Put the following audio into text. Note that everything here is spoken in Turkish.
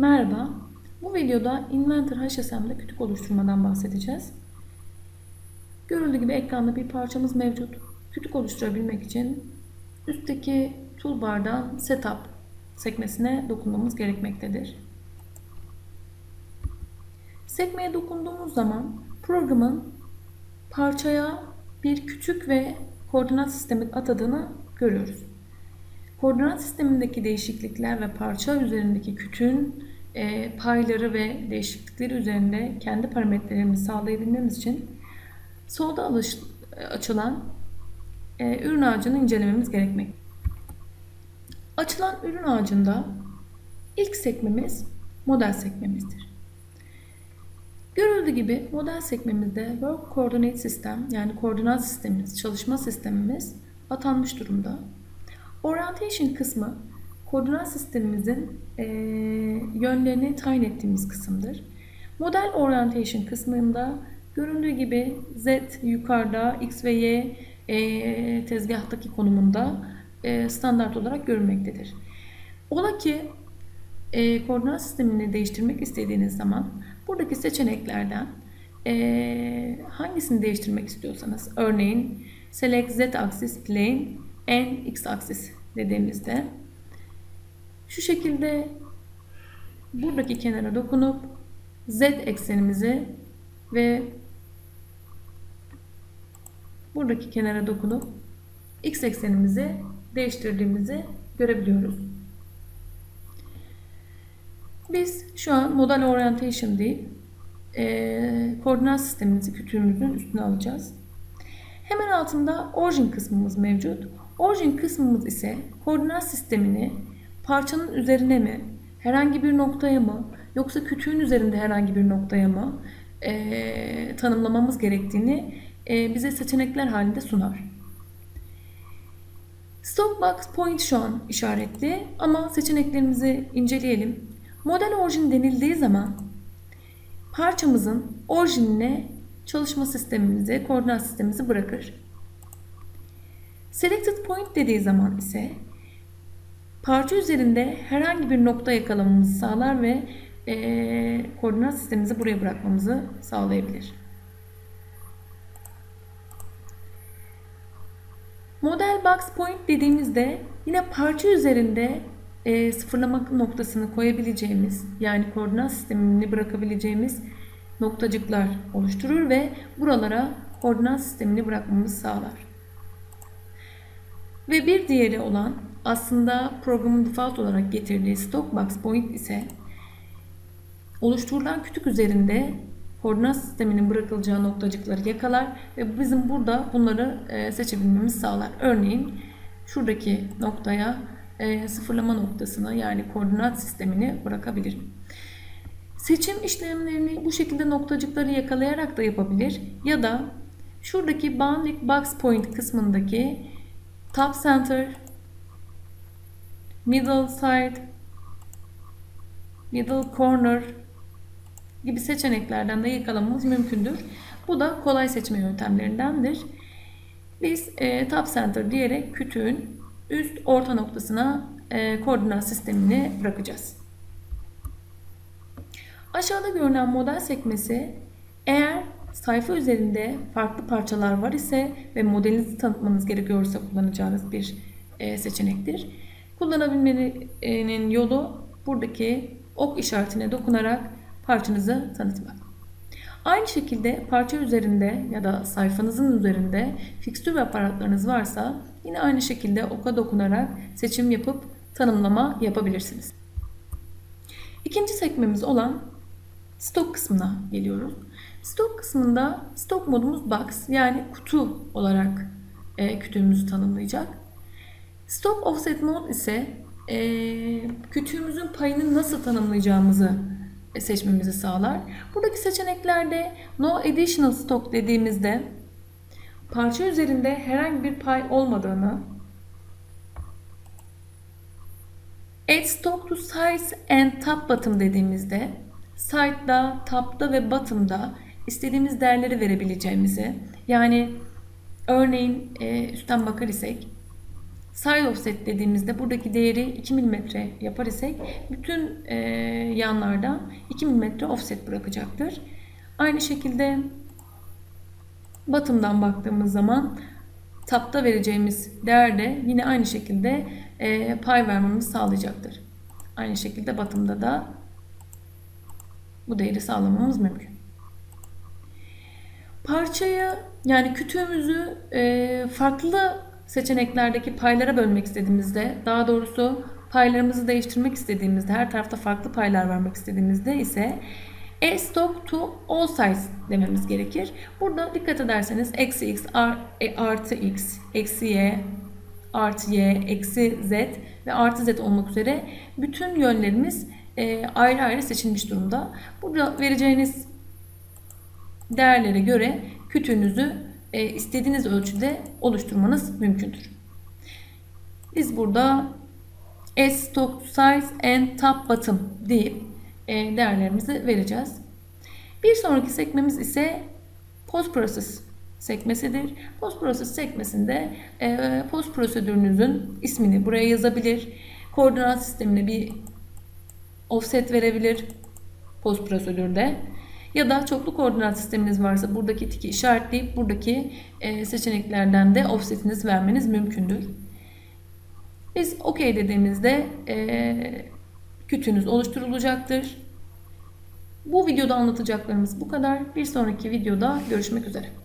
Merhaba. Bu videoda Inventor HSM'de kütük oluşturmadan bahsedeceğiz. Görüldüğü gibi ekranda bir parçamız mevcut. Kütük oluşturabilmek için üstteki toolbar'dan Setup sekmesine dokunmamız gerekmektedir. Sekmeye dokunduğumuz zaman programın parçaya bir küçük ve koordinat sistemi atadığını görüyoruz. Koordinat sistemindeki değişiklikler ve parça üzerindeki kütüğün e, payları ve değişiklikleri üzerinde kendi parametrelerimizi sağlayabilmemiz için solda alış, açılan e, ürün ağacını incelememiz gerekmekte. Açılan ürün ağacında ilk sekmemiz model sekmemizdir. Görüldüğü gibi model sekmemizde Work Coordinate System yani koordinat sistemimiz, çalışma sistemimiz atanmış durumda. Orientation kısmı koordinat sistemimizin e, yönlerini tayin ettiğimiz kısımdır. Model orientation kısmında göründüğü gibi Z yukarıda, X ve Y e, tezgahtaki konumunda e, standart olarak görülmektedir. Ola ki e, koordinat sistemini değiştirmek istediğiniz zaman buradaki seçeneklerden e, hangisini değiştirmek istiyorsanız örneğin select z axis plane and x axis dediğimizde şu şekilde buradaki kenara dokunup z eksenimizi ve buradaki kenara dokunup x eksenimizi değiştirdiğimizi görebiliyoruz. Biz şu an model orientation deyip e, koordinat sistemimizi kütüğümüzün üstüne alacağız. Hemen altında origin kısmımız mevcut. Origin kısmımız ise koordinat sistemini parçanın üzerine mi, herhangi bir noktaya mı, yoksa kütüğün üzerinde herhangi bir noktaya mı e, tanımlamamız gerektiğini e, bize seçenekler halinde sunar. Stop box point şu an işaretli ama seçeneklerimizi inceleyelim. Model orijin denildiği zaman parçamızın orijinine çalışma sistemimizi, koordinat sistemimizi bırakır. Selected point dediği zaman ise parça üzerinde herhangi bir nokta yakalamamızı sağlar ve e, koordinat sistemimizi buraya bırakmamızı sağlayabilir. Model box point dediğimizde yine parça üzerinde e, sıfırlama noktasını koyabileceğimiz yani koordinat sistemini bırakabileceğimiz noktacıklar oluşturur ve buralara koordinat sistemini bırakmamızı sağlar. Ve bir diğeri olan aslında programın default olarak getirdiği stock box point ise oluşturulan kütük üzerinde koordinat sisteminin bırakılacağı noktacıkları yakalar ve bizim burada bunları e, seçebilmemizi sağlar. Örneğin şuradaki noktaya e, sıfırlama noktasını yani koordinat sistemini bırakabilirim. Seçim işlemlerini bu şekilde noktacıkları yakalayarak da yapabilir ya da şuradaki bounding box point kısmındaki top center, middle side, middle corner gibi seçeneklerden de yakalamamız mümkündür. Bu da kolay seçme yöntemlerindendir. Biz e, top center diyerek kütüğün üst orta noktasına e, koordinat sistemini bırakacağız. Aşağıda görünen model sekmesi eğer sayfa üzerinde farklı parçalar var ise ve modelinizi tanıtmanız gerekiyorsa kullanacağınız bir e, seçenektir. Kullanabilmenin yolu buradaki ok işaretine dokunarak parçanızı tanıtmak. Aynı şekilde parça üzerinde ya da sayfanızın üzerinde fikstür ve aparatlarınız varsa yine aynı şekilde oka dokunarak seçim yapıp tanımlama yapabilirsiniz. İkinci sekmemiz olan stok kısmına geliyoruz. Stok kısmında stok modumuz box yani kutu olarak e, kütüğümüzü tanımlayacak. Stop offset mode ise e, kütüğümüzün payını nasıl tanımlayacağımızı seçmemizi sağlar. Buradaki seçeneklerde no additional stock dediğimizde parça üzerinde herhangi bir pay olmadığını add stock to size and top bottom dediğimizde side'da, top'ta ve bottom'da istediğimiz değerleri verebileceğimizi yani örneğin e, üstten bakar isek side offset dediğimizde buradaki değeri 2 mm yapar isek bütün e, yanlarda 2 mm offset bırakacaktır. Aynı şekilde bottom'dan baktığımız zaman tapta vereceğimiz değerde yine aynı şekilde e, pay vermemiz sağlayacaktır. Aynı şekilde batımda da bu değeri sağlamamız mümkün. Parçayı yani kütüğümüzü e, farklı seçeneklerdeki paylara bölmek istediğimizde daha doğrusu paylarımızı değiştirmek istediğimizde her tarafta farklı paylar vermek istediğimizde ise A stock to all sides dememiz gerekir. Burada dikkat ederseniz eksi x e, artı x, eksi y, artı y, eksi z ve artı z olmak üzere bütün yönlerimiz e, ayrı ayrı seçilmiş durumda. Burada vereceğiniz değerlere göre kütüğünüzü e, istediğiniz ölçüde oluşturmanız mümkündür. Biz burada S stock size and top bottom deyip e, değerlerimizi vereceğiz. Bir sonraki sekmemiz ise post process sekmesidir. Post process sekmesinde e, post prosedürünüzün ismini buraya yazabilir. Koordinat sistemine bir offset verebilir post prosedürde. Ya da çoklu koordinat sisteminiz varsa buradaki tiki işaretleyip buradaki e, seçeneklerden de offsetiniz vermeniz mümkündür. Biz OK dediğimizde e, kütüğünüz oluşturulacaktır. Bu videoda anlatacaklarımız bu kadar. Bir sonraki videoda görüşmek üzere.